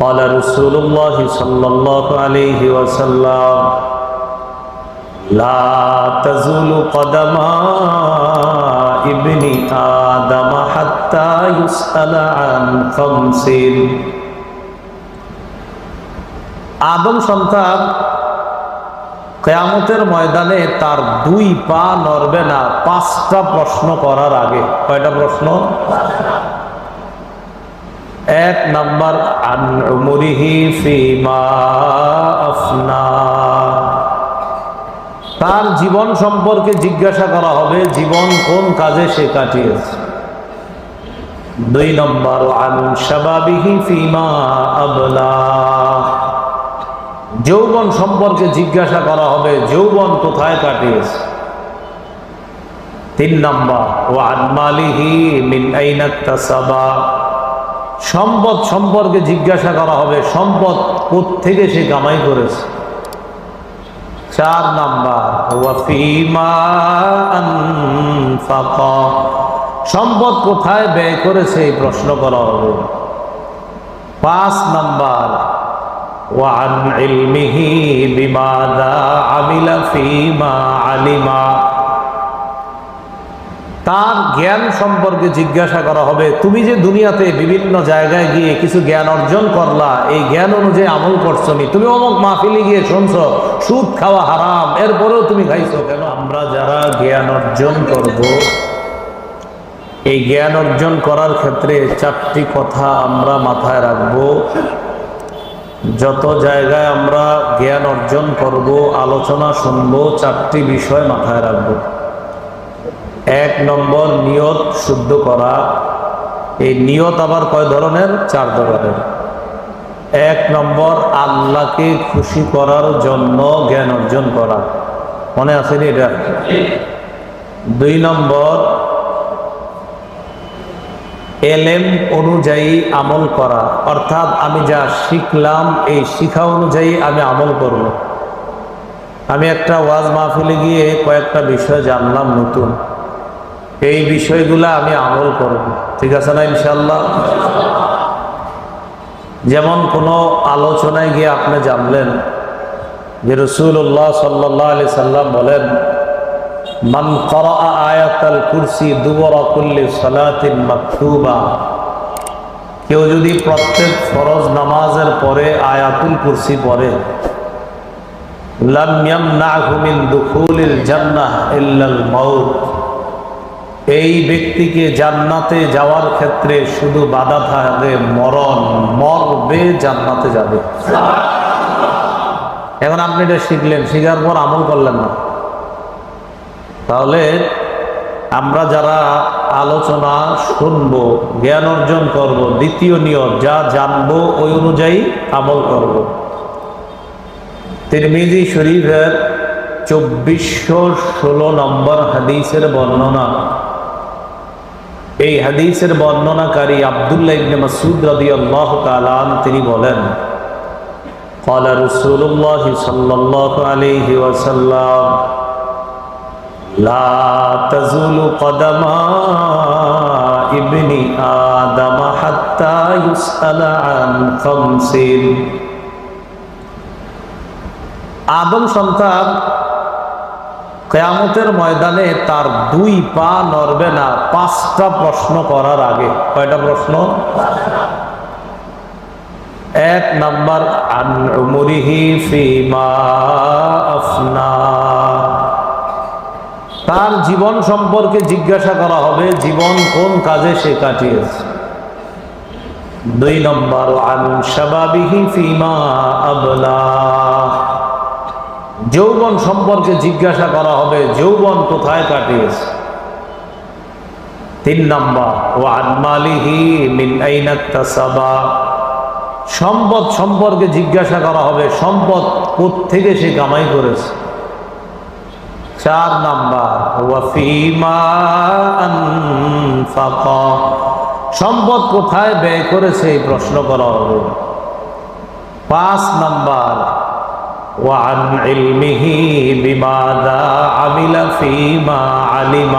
قال رسول الله صلى الله عليه وسلم لا تزول قدم ابن آدم حتى يسأل عن خمس আদম সন্তান কেয়ামতের ময়দানে তার দুই পা নড়বে না পাঁচটা প্রশ্ন করার আগে কয়টা প্রশ্ন এক নম্বর তার জীবন সম্পর্কে জিজ্ঞাসা করা হবে, জীবন কোন কাজে সে কাটিয়েছে? দুই নম্বর, আন যৌবন সম্পর্কে জিজ্ঞাসা করা হবে, যৌবন কোথায় কাটিয়েছে? তিন নম্বর ও আনমালিহি মিন আইনাত্তাসাবা সম্পদ সম্পর্কে জিজ্ঞাসা করা হবে সম্পদ থেকে সে কামাই করেছে চার নাম্বার ওয়াফিমা আনফাকা সম্পদ কোথায় ব্যয় করেছে এই প্রশ্ন করা হবে পাঁচ নাম্বার وعن علمه بماذا عمل فيما علم তার জ্ঞান সম্পর্কে জিজ্ঞাসা করা হবে। তুমি যে দুনিয়াতে বিভিন্ন জায়গায় গিয়ে কিছু জ্ঞান অর্জন করলা, এই জ্ঞান অনুযায়ী আমল করছ নি। তুমি অমুক মাহফিলে গিয়ে শুনছো, সুদ খাওয়া হারাম, এরপরেও তুমি খাইছো কেন? আমরা যারা জ্ঞান অর্জন করব, এই জ্ঞান অর্জন করার ক্ষেত্রে চারটি কথা আমরা মাথায় রাখব। যত জায়গায় আমরা জ্ঞান অর্জন করব, আলোচনা শুনব, চারটি বিষয় মাথায় রাখব। এক নম্বর নিয়ত শুদ্ধ করা। এই নিয়ত আবার কয় ধরনের? চার ধরনের। এক নম্বর, আল্লাহকে খুশি করার জন্য জ্ঞান অর্জন করা। মনে আসেনি এটা? দুই নম্বর, এলেম অনুযায়ী আমল করা। অর্থাৎ আমি যা শিখলাম, এই শিখা অনুযায়ী আমি আমল করব। আমি একটা ওয়াজ মাহফিলে গিয়ে কয়েকটা বিষয় জানলাম নতুন। এই বিষয়গুলা আমি আমল করব। ঠিক আছে না ইনশাল্লাহ যেমন কোনো আলোচনায় গিয়ে আপনি জানলেন যে রসুল্লাহ সাল্লাহ আলি সাল্লাম বলেন, মান আয়াতাল কুরসি দুবরা কুল্লি সালাতিন মাকতুবা। কেউ যদি প্রত্যেক ফরজ নামাজের পরে আয়াতুল কুরসি পড়ে, লাম ইয়ামনাহু মিন দুখুলিল জান্নাহ ইল্লাল মাউত। এই ব্যক্তিকে জান্নাতে যাওয়ার ক্ষেত্রে শুধু বাধা থাকবে মরণ মরবে, জান্নাতে যাবে। এখন আপনি এটা শিখলেন, শিখার পর আমল করলেন না। তাহলে আমরা যারা আলোচনা শুনব, জ্ঞান অর্জন করব, দ্বিতীয় নিয়ম যা জানব, ওই অনুযায়ী আমল করব। তিরমিজি শরীফের চব্বিশশো ষোলো নম্বর হাদিসের বর্ণনা। এই হাদিসের বর্ণনাকারী আবদুল্লাহ ইবনে মাসুদ রাদিয়াল্লাহু তাআলা তিনি বলেন قال رسول الله صلى الله عليه وسلم لا تزول قدم ابن آدم حتى يسأل عن خمس আদম সন্তান কেয়ামতের ময়দানে তার দুই পা নড়বে না, পাঁচটা প্রশ্ন করার আগে। কয়টা প্রশ্ন? এক নাম্বার তার জীবন সম্পর্কে জিজ্ঞাসা করা হবে, জীবন কোন কাজে সে কাটিয়েছে? দুই নম্বর, আন শাবাবিহি ফিমা আবলা যৌবন সম্পর্কে জিজ্ঞাসা করা হবে, যৌবন কোথায় কাটিয়েছে? তিন নম্বর ও আনমালিহি মিন সম্পদ সম্পর্কে জিজ্ঞাসা করা হবে, সম্পদ থেকে সে কামাই করেছে? চার নাম্বার সম্পদ কোথায় ব্যয় করেছে এই প্রশ্ন করা হবে। পাঁচ নাম্বার وعن علمه بماذا عمل فيما علم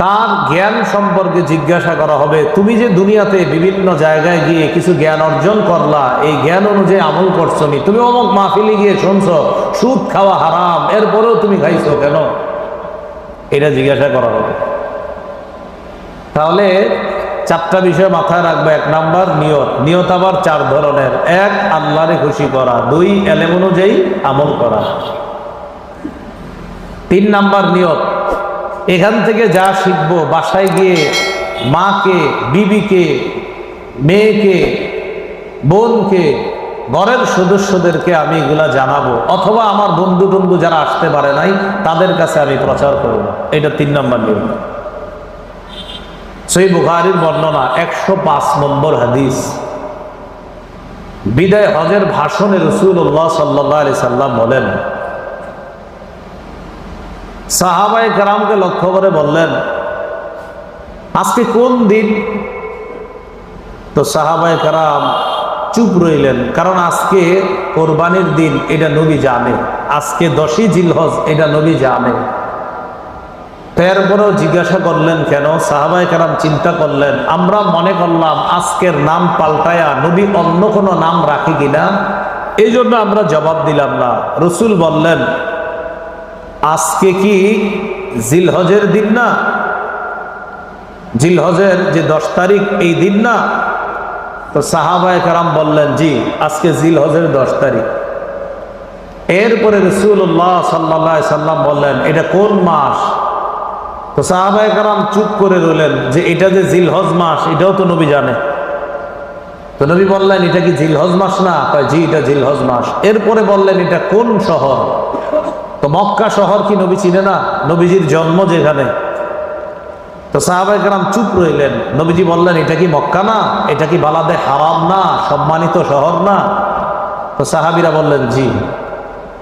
তার জ্ঞান সম্পর্কে জিজ্ঞাসা করা হবে তুমি যে দুনিয়াতে বিভিন্ন জায়গায় গিয়ে কিছু জ্ঞান অর্জন করলা এই জ্ঞান অনুযায়ী আমল করছো নি তুমি অমুক মাহফিলে গিয়ে শুনছো সুদ খাওয়া হারাম এরপরেও তুমি খাইছো কেন এটা জিজ্ঞাসা করা হবে তাহলে চারটা বিষয় মাথায় রাখবে, এক নাম্বার নিয়ত। নিয়ত আবার চার ধরনের। এক আল্লাহরে খুশি করা। দুই, এলেম অনুযায়ী আমল করা। তিন নাম্বার নিয়ত। এখান থেকে যা শিখব, বাসায় গিয়ে মাকে, বিবিকে, মেয়েকে, বোনকে, ঘরের সদস্যদেরকে আমি এগুলা জানাব। অথবা আমার বন্ধু বন্ধু যারা আসতে পারে নাই, তাদের কাছে আমি প্রচার করব। এটা তিন নম্বর নিয়ম সেই বুখারির বর্ণনা একশো পাঁচ নম্বর হাদিস। বিদায় হজের ভাষণে রসুল্লাহ সাল্লাহ সাল্লাম বলেন সাহাবাই কারামকে লক্ষ্য করে বললেন, আজকে কোন দিন? তো সাহাবাই কারাম চুপ রইলেন, কারণ আজকে কোরবানির দিন, এটা নবী জানে। আজকে দশই জিলহজ, এটা নবী জানে। তারপরেও জিজ্ঞাসা করলেন, কেন? সাহাবাই কারাম চিন্তা করলেন, আমরা মনে করলাম আজকের নাম পাল্টায়া নবী অন্য কোনো নাম রাখি কিনা? এই জন্য আমরা জবাব দিলাম না। রসুল বললেন, আজকে কি জিলহজের দিন না? জিলহজের যে দশ তারিখ এই দিন না? তো সাহাবায় কারাম বললেন, জি, আজকে জিলহজের দশ তারিখ। এরপরে রসুল্লাহ সাল্লা সাল্লাম বললেন, এটা কোন মাস? তো সাহাবায় কারাম চুপ করে রইলেন যে এটা যে জিলহজ মাস, এটাও তো নবী জানে। তো নবী বললেন, এটা কি জিলহজ মাস না? জি, এটা জিলহজ মাস। এরপরে বললেন, এটা কোন শহর? তো মক্কা শহর কি নবী চিনে না? নবীজির জন্ম যেখানে। তো সাহাবাই কালাম চুপ রইলেন। নবীজি বললেন, এটা কি মক্কা না? এটা কি বালাদে হারাম না? সম্মানিত শহর না? তো সাহাবিরা বললেন, জি।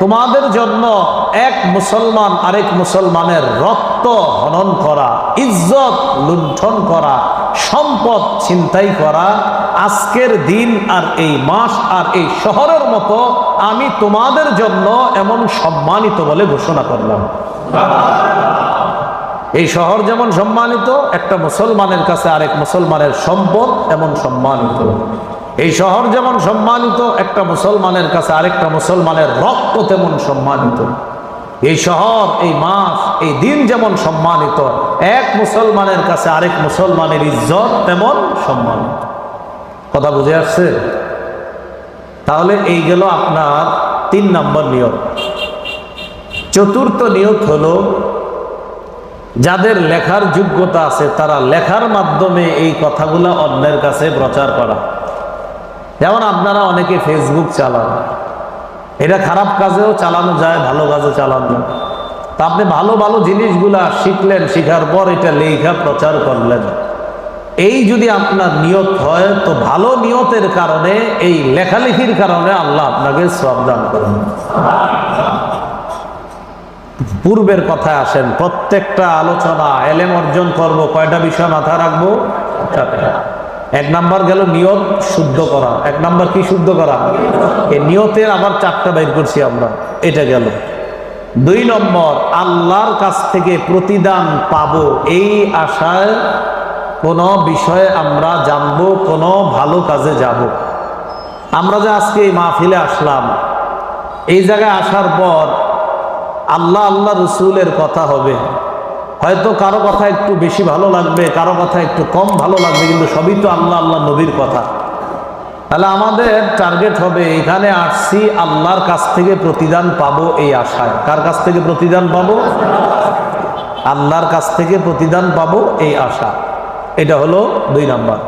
তোমাদের জন্য এক মুসলমান আরেক মুসলমানের রক্ত হনন করা, ইজ্জত লুণ্ঠন করা, সম্পদ ছিনতাই করা, আজকের দিন আর এই মাস আর এই শহরের মতো আমি তোমাদের জন্য এমন সম্মানিত বলে ঘোষণা করলাম। এই শহর যেমন সম্মানিত, একটা মুসলমানের কাছে আরেক মুসলমানের সম্পদ এমন সম্মানিত। এই শহর যেমন সম্মানিত, একটা মুসলমানের কাছে আরেকটা মুসলমানের রক্ত তেমন সম্মানিত। এই শহর, এই মাস এই দিন যেমন সম্মানিত, এক মুসলমানের কাছে আরেক মুসলমানের ইজ্জত তেমন সম্মানিত। কথা বুঝে আসছে? তাহলে এই গেল আপনার তিন নম্বর নিয়ত। চতুর্থ নিয়ত হলো, যাদের লেখার যোগ্যতা আছে তারা লেখার মাধ্যমে এই কথাগুলো অন্যের কাছে প্রচার করা। যেমন আপনারা অনেকে ফেসবুক চালান। এটা খারাপ কাজেও চালানো যায়, ভালো কাজে চালানো যায়। তা আপনি ভালো ভালো জিনিসগুলা শিখলেন, শিখার পর এটা লেখা, প্রচার করলেন। এই যদি আপনার নিয়ত হয়, তো ভালো নিয়তের কারণে, এই লেখালেখির কারণে আল্লাহ আপনাকে শ্রদ্ধান করেন। পূর্বের কথায় আসেন, প্রত্যেকটা আলোচনা এলেম অর্জন করব, কয়টা বিষয় মাথা রাখব? চারটা। এক নাম্বার গেল নিয়ত শুদ্ধ করা। এক নাম্বার কি শুদ্ধ করা? এই নিয়তের আবার চারটা বের করছি আমরা। এটা গেল। দুই নম্বর, আল্লাহর কাছ থেকে প্রতিদান পাবো। এই আশায় কোনো বিষয়ে আমরা জানব, কোনো ভালো কাজে যাব। আমরা যে আজকে এই মাহফিলে আসলাম, এই জায়গায় আসার পর আল্লাহ আল্লাহ রসুলের কথা হবে। হয়তো কারও কথা একটু বেশি ভালো লাগবে, কারও কথা একটু কম ভালো লাগবে, কিন্তু সবই তো আল্লাহ আল্লাহ নবীর কথা। তাহলে আমাদের টার্গেট হবে এখানে আসছি, আল্লাহর কাছ থেকে প্রতিদান পাবো এই আশায়। কার কাছ থেকে প্রতিদান পাবো? আল্লাহর কাছ থেকে প্রতিদান পাবো এই আশা। এটা হলো দুই নাম্বার।